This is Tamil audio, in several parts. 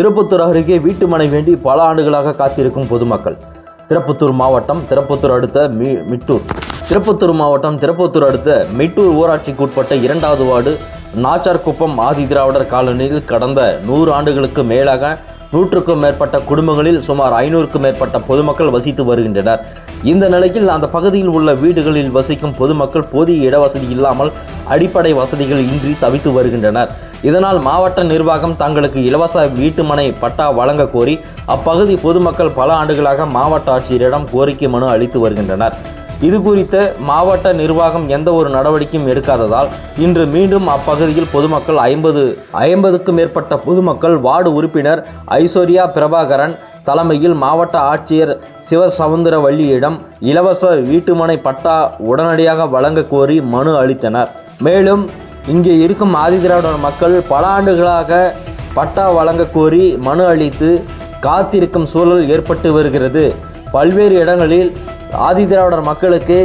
திருப்பத்தூர் அருகே வீட்டு மனை வேண்டி பல ஆண்டுகளாக காத்திருக்கும் பொதுமக்கள். திருப்பத்தூர் மாவட்டம் திருப்பத்தூர் அடுத்த மி மிட்டூர். திருப்பத்தூர் மாவட்டம் திருப்பத்தூர் அடுத்த மிட்டூர் ஊராட்சிக்கு உட்பட்ட இரண்டாவது வார்டு நாச்சார்குப்பம் ஆதி திராவிடர் காலனியில் கடந்த நூறு ஆண்டுகளுக்கு மேலாக நூற்றுக்கும் மேற்பட்ட குடும்பங்களில் சுமார் ஐநூறுக்கும் மேற்பட்ட பொதுமக்கள் வசித்து வருகின்றனர். இந்த நிலையில் அந்த பகுதியில் உள்ள வீடுகளில் வசிக்கும் பொதுமக்கள் போதிய இடவசதி இல்லாமல் அடிப்படை வசதிகள் இன்றி தவித்து வருகின்றனர். இதனால் மாவட்ட நிர்வாகம் தங்களுக்கு இலவச வீட்டுமனை பட்டா வழங்க கோரி அப்பகுதி பொதுமக்கள் பல ஆண்டுகளாக மாவட்ட ஆட்சியரிடம் கோரிக்கை மனு அளித்து வருகின்றனர். இது குறித்து மாவட்ட நிர்வாகம் எந்த ஒரு நடவடிக்கையும் எடுக்காததால் இன்று மீண்டும் அப்பகுதியில் பொதுமக்கள் ஐம்பது ஐம்பதுக்கும் மேற்பட்ட பொதுமக்கள் வார்டு உறுப்பினர் ஐஸ்வர்யா பிரபாகரன் தலைமையில் மாவட்ட ஆட்சியர் சிவசவுந்தரவள்ளியிடம் இலவச வீட்டுமனை பட்டா உடனடியாக வழங்க கோரி மனு அளித்தனர். மேலும் இங்கே இருக்கும் ஆதிதிராவிடர் மக்கள் பல ஆண்டுகளாக பட்டா வழங்க கோரி மனு அளித்து காத்திருக்கும் சூழல் ஏற்பட்டு வருகிறது. பல்வேறு இடங்களில் ஆதிதிராவிடர் மக்களுக்கு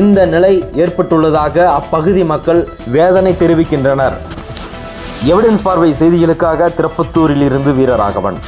இந்த நிலை ஏற்பட்டுள்ளதாக அப்பகுதி மக்கள் வேதனை தெரிவிக்கின்றனர். எவிடன்ஸ் பார்வை செய்திகளுக்காக திருப்பத்தூரில் இருந்து வீரராகவன்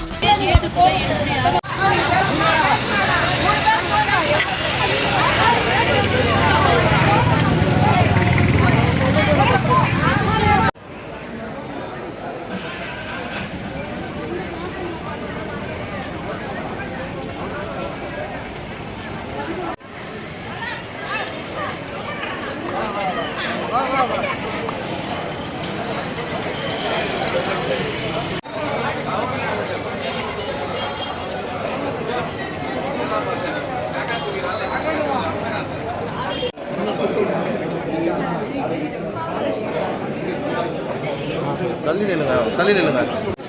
தள்ளி நில்லுங்க தள்ளி நில்லுங்க.